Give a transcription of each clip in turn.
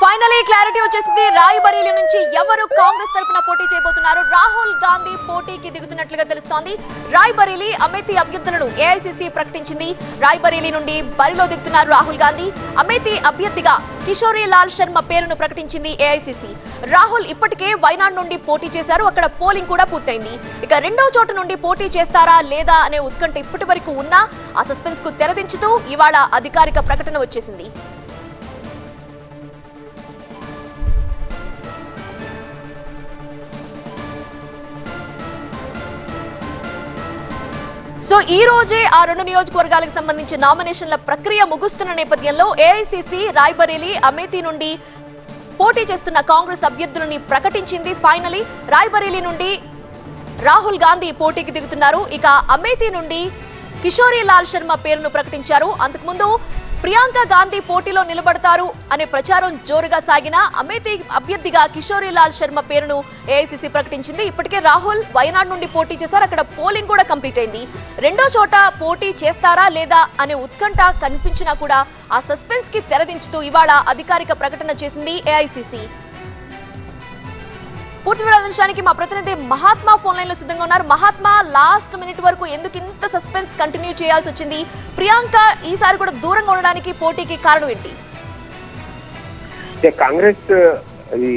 finally clarity వచ్చేసింది. రాయబరేలీ నుంచి ఎవరు కాంగ్రెస్ తరపున పోటీ చేయబోతున్నారు? రాహుల్ గాంధీ పోటీకి దిగుతున్నట్లుగా తెలుస్తోంది. రాయ్బరేలీ అమేథీ అభ్యర్థులను ఏఐసిసి ప్రకటించింది. రాయ్బరేలీ నుండి బరిలో దిగుతున్నారు రాహుల్ గాంధీ. అమేథీ అభ్యర్థిగా కిషోరీ లాల్ శర్మ పేరును ప్రకటించింది ఏఐసిసి రాహుల్ ఇప్పటికే వైనాడ్ నుండి పోటీ చేశారు. అక్కడ పోలింగ్ కూడా పూర్తయింది. ఇక రెండో చోటు నుండి పోటీ చేస్తారా లేదా అనే ఉత్కంఠ ఇప్పటి వరకు ఉన్నా ఆ సస్పెన్స్కు తెరదించుతూ ఇవాళ అధికారిక ప్రకటన వచ్చేసింది. సో ఈ రోజే ఆ రెండు నియోజకవర్గాలకు సంబంధించి నామినేషన్ల ప్రక్రియ ముగుస్తున్న నేపథ్యంలో ఏఐసిసి రాయ్బరేలీ అమేథీ నుండి పోటీ చేస్తున్న కాంగ్రెస్ అభ్యర్థులని ప్రకటించింది. ఫైనలీ రాయ్బరేలీ నుండి రాహుల్ గాంధీ పోటీకి దిగుతున్నారు. ఇక అమేథీ నుండి కిషోరీ లాల్ శర్మ పేరును ప్రకటించారు. అంతకుముందు ప్రియాంక గాంధీ పోటీలో నిలబడతారు అనే ప్రచారం జోరుగా సాగిన అమేథీ అభ్యర్థిగా కిషోరీ లాల్ శర్మ పేరును ఏఐసిసి ప్రకటించింది. ఇప్పటికే రాహుల్ వయనాడ్ నుండి పోటీ చేశారు. అక్కడ పోలింగ్ కూడా కంప్లీట్ అయింది. రెండో చోట పోటీ చేస్తారా లేదా అనే ఉత్కంఠ కనిపించినా కూడా ఆ సస్పెన్స్కి తెరదించుతూ ఇవాళ అధికారిక ప్రకటన చేసింది ఏఐసిసి. పూర్తి వివరాంశానికి మా ప్రతినిధి మహాత్మా ఫోన్ లైన్లో సిద్ధంగా ఉన్నారు. మహాత్మా లాస్ట్ మినిట్ వరకు ఎందుకు ఇంత సస్పెన్స్ కంటిన్యూ చేయాల్సి వచ్చింది? ప్రియాంక ఈసారి కూడా దూరంగా ఉండడానికి పోటీకి కారణం ఏంటి? కాంగ్రెస్ ఈ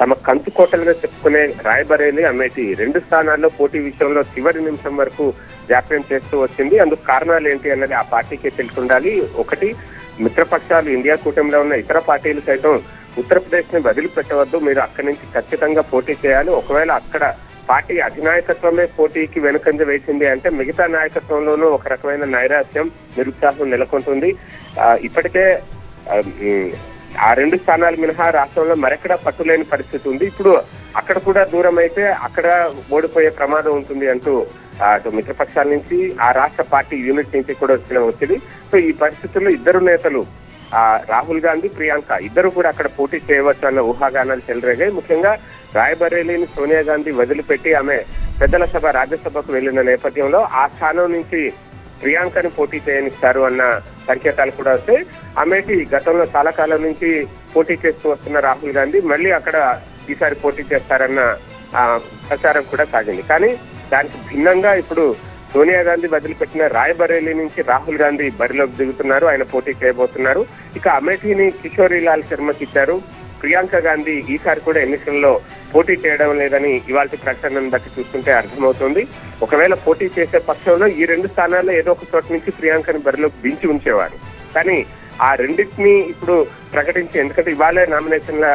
తమ కంచు కోటలుగా చెప్పుకునే రాయబరేలి అమేటి రెండు స్థానాల్లో పోటీ విషయంలో చివరి నిమిషం వరకు జాప్యం చేస్తూ వచ్చింది. అందుకు కారణాలు ఏంటి అన్నది ఆ పార్టీకే తెలుసుండాలి. ఒకటి మిత్రపక్షాలు ఇండియా కూటమిలో ఉన్న ఇతర పార్టీలు సైతం ఉత్తరప్రదేశ్ని వదిలిపెట్టవద్దు మీరు అక్కడి నుంచి ఖచ్చితంగా పోటీ చేయాలి. ఒకవేళ అక్కడ పార్టీ అధినాయకత్వమే పోటీకి వెనుకంజ వేసింది అంటే మిగతా నాయకత్వంలోనూ ఒక రకమైన నైరాశ్యం నిరుత్సాహం నెలకొంటుంది. ఇప్పటికే ఆ, రెండు స్థానాలు మినహా రాష్ట్రంలో మరెక్కడా పట్టులేని పరిస్థితి ఉంది. ఇప్పుడు అక్కడ కూడా దూరం అయితే అక్కడ ఓడిపోయే ప్రమాదం ఉంటుంది అంటూ అటు మిత్రపక్షాల నుంచి ఆ రాష్ట్ర పార్టీ యూనిట్ నుంచి కూడా వచ్చిన ఒత్తిడి. సో ఈ పరిస్థితుల్లో ఇద్దరు నేతలు రాహుల్ గాంధీ ప్రియాంక ఇద్దరు కూడా అక్కడ పోటీ చేయవచ్చు అన్న ఊహాగానాలు చెలరేగాయి. ముఖ్యంగా రాయబరేలీని సోనియా గాంధీ వదిలిపెట్టి ఆమె పెద్దల సభ రాజ్యసభకు వెళ్ళిన నేపథ్యంలో ఆ స్థానం నుంచి ప్రియాంకని పోటీ చేయనిస్తారు అన్న సంకేతాలు కూడా వస్తాయి. ఆమెకి గతంలో చాలా కాలం నుంచి పోటీ చేస్తూ వస్తున్న రాహుల్ గాంధీ మళ్ళీ అక్కడ ఈసారి పోటీ చేస్తారన్న ప్రచారం కూడా సాగింది. కానీ దానికి భిన్నంగా ఇప్పుడు సోనియా గాంధీ వదిలిపెట్టిన రాయబరేలీ నుంచి రాహుల్ గాంధీ బరిలోకి దిగుతున్నారు. ఆయన పోటీ చేయబోతున్నారు. ఇక అమేఠీని కిషోరీ లాల్ శర్మకి ఇచ్చారు. ప్రియాంక గాంధీ ఈసారి కూడా ఎన్నికల్లో పోటీ చేయడం లేదని ఇవాళ ప్రకటనను బట్టి చూస్తుంటే అర్థమవుతుంది. ఒకవేళ పోటీ చేసే పక్షంలో ఈ రెండు స్థానాల్లో ఏదో ఒక చోట నుంచి ప్రియాంకని బరిలోకి దించి ఉంచేవారు. కానీ ఆ రెండింటిని ఇప్పుడు ప్రకటించి ఎందుకంటే ఇవాళే నామినేషన్ల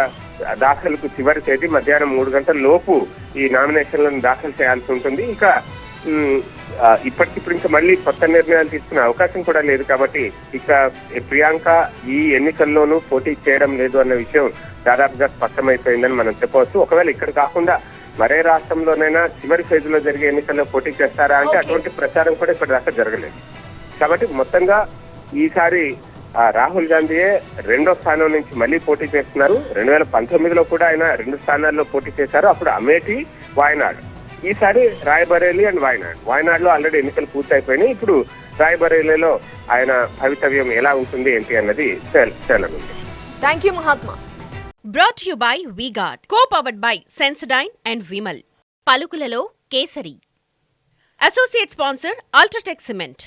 దాఖలకు చివరి తేదీ మధ్యాహ్నం మూడు గంటల లోపు ఈ నామినేషన్లను దాఖలు చేయాల్సి ఉంటుంది. ఇక ఇప్పటికిప్పుడు ఇంకా మళ్ళీ కొత్త నిర్ణయాలు తీసుకునే అవకాశం కూడా లేదు కాబట్టి ఇక ప్రియాంక ఈ ఎన్నికల్లోనూ పోటీ చేయడం లేదు అన్న విషయం దాదాపుగా స్పష్టమైపోయిందని మనం చెప్పవచ్చు. ఒకవేళ ఇక్కడ కాకుండా మరే రాష్ట్రంలోనైనా చివరి ఫేజ్లో జరిగే ఎన్నికల్లో పోటీ చేస్తారా అంటే. అటువంటి ప్రచారం కూడా ఇప్పటిదాకా జరగలేదు. కాబట్టి మొత్తంగా ఈసారి రాహుల్ గాంధీయే రెండో స్థానం నుంచి మళ్ళీ పోటీ చేస్తున్నారు. రెండు వేల పంతొమ్మిదిలో కూడా ఆయన రెండు స్థానాల్లో పోటీ చేశారు. అప్పుడు అమేఠీ వాయనాడ్. ఈసారి రాయబరేలి అండ్ వాయనాడ్. వాయనాడ్లో ఆల్రెడీ ఎన్నికలు పూర్తయిపోయినాయి. ఇప్పుడు రాయబరేలీలో ఆయన భవితవ్యం ఎలా ఉంటుంది ఏంటి అన్నది తేలనుంది. Thank you Mahatma brought you by V Guard co powered by Sensodyne and Vimal పలుకులలో Kesari. Associate sponsor UltraTech cement